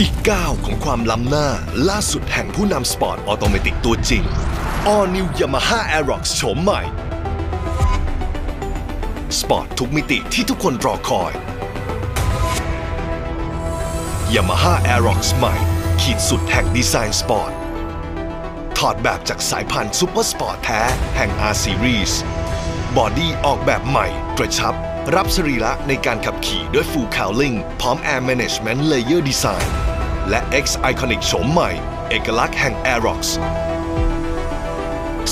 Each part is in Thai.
อีกก้าวของความล้ำหน้า ล่าสุดแห่งผู้นำสปอร์ตออโตเมติกตัวจริง All New Yamaha Aerox โฉมใหม่ สปอร์ตทุกมิติที่ทุกคนรอคอย Yamaha Aerox ใหม่ ขีดสุดแห่งดีไซน์สปอร์ต ถอดแบบจากสายพันธุ์ซูเปอร์สปอร์ตแท้ แห่ง R Series บอดี้ออกแบบใหม่ กระชับ รับสรีระในการขับขี่ด้วย Full Cowling พร้อม Air Management Layer Design และ X Iconic โฉมใหม่ เอกลักษณ์แห่ง Aerox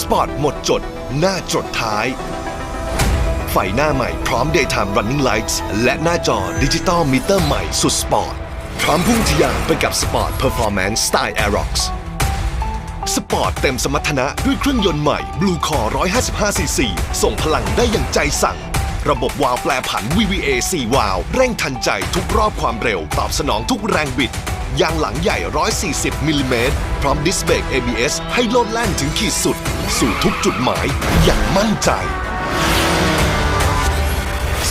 สปอร์ตหมดจด หน้าจดท้าย ไฟหน้าใหม่พร้อม Daytime Running Lights และหน้าจอดิจิตอลมิเตอร์ใหม่สุดสปอร์ต พร้อมพุ่งทะยานไปกับสปอร์ต Performance สไตล์ Aerox สปอร์ตเต็มสมรรถนะด้วยเครื่องยนต์ใหม่ Blue Core 155cc ส่งพลังได้อย่างใจสั่ง ระบบวาล์วแปลผัน VVA 4วาล์วเร่งทันใจทุกรอบความเร็ว ตอบสนองทุกแรงบิด ยางหลังใหญ่ 140มิลลิเมตรพร้อมดิสเบรก ABS ให้โลดแล่นถึงขีดสุด สู่ทุกจุดหมายอย่างมั่นใจ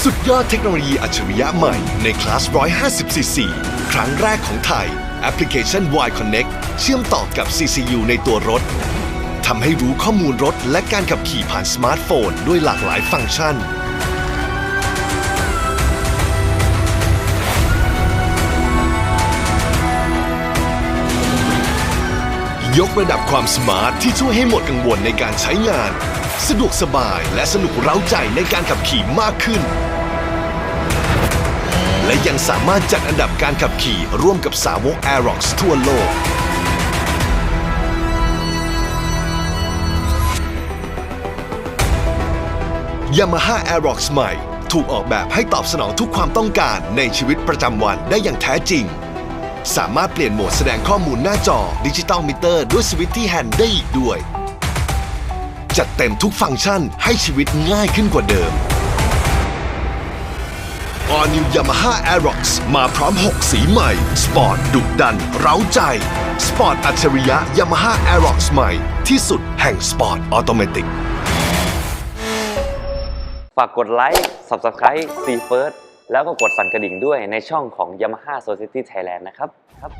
สุดยอดเทคโนโลยีอัจฉริยะใหม่ในคลาส 150cc ครั้งแรกของไทย แอปพลิเคชัน Y Connect เชื่อมต่อกับ CCU ในตัวรถทำให้รู้ข้อมูลรถและการขับขี่ผ่านสมาร์ทโฟนด้วยหลากหลายฟังก์ชัน ยกระดับความสมาร์ทที่ช่วยให้หมดกังวลในการใช้งาน สะดวกสบายและสนุกเร้าใจในการขับขี่มากขึ้น และยังสามารถจัดอันดับการขับขี่ร่วมกับสาวก Aerox ทั่วโลก Yamaha Aerox ใหม่ ถูกออกแบบให้ตอบสนองทุกความต้องการในชีวิตประจำวันได้อย่างแท้จริง สามารถเปลี่ยนโหมดแสดงข้อมูลหน้าจอดิจิตอลมิเตอร์ด้วยสวิตช์ที่แฮนด์ได้อีกด้วย จัดเต็มทุกฟังก์ชันให้ชีวิตง่ายขึ้นกว่าเดิม All New Yamaha Aerox มาพร้อม 6 สีใหม่ สปอร์ตดุดัน เร้าใจ สปอร์ตอัจฉริยะ Yamaha Aerox ใหม่ ที่สุดแห่งสปอร์ตออโตเมติกฝากกดไลค์ Subscribe C First แล้วก็กดสั่นกระดิ่งด้วยในช่องของ Yamaha Society Thailand นะครับครับ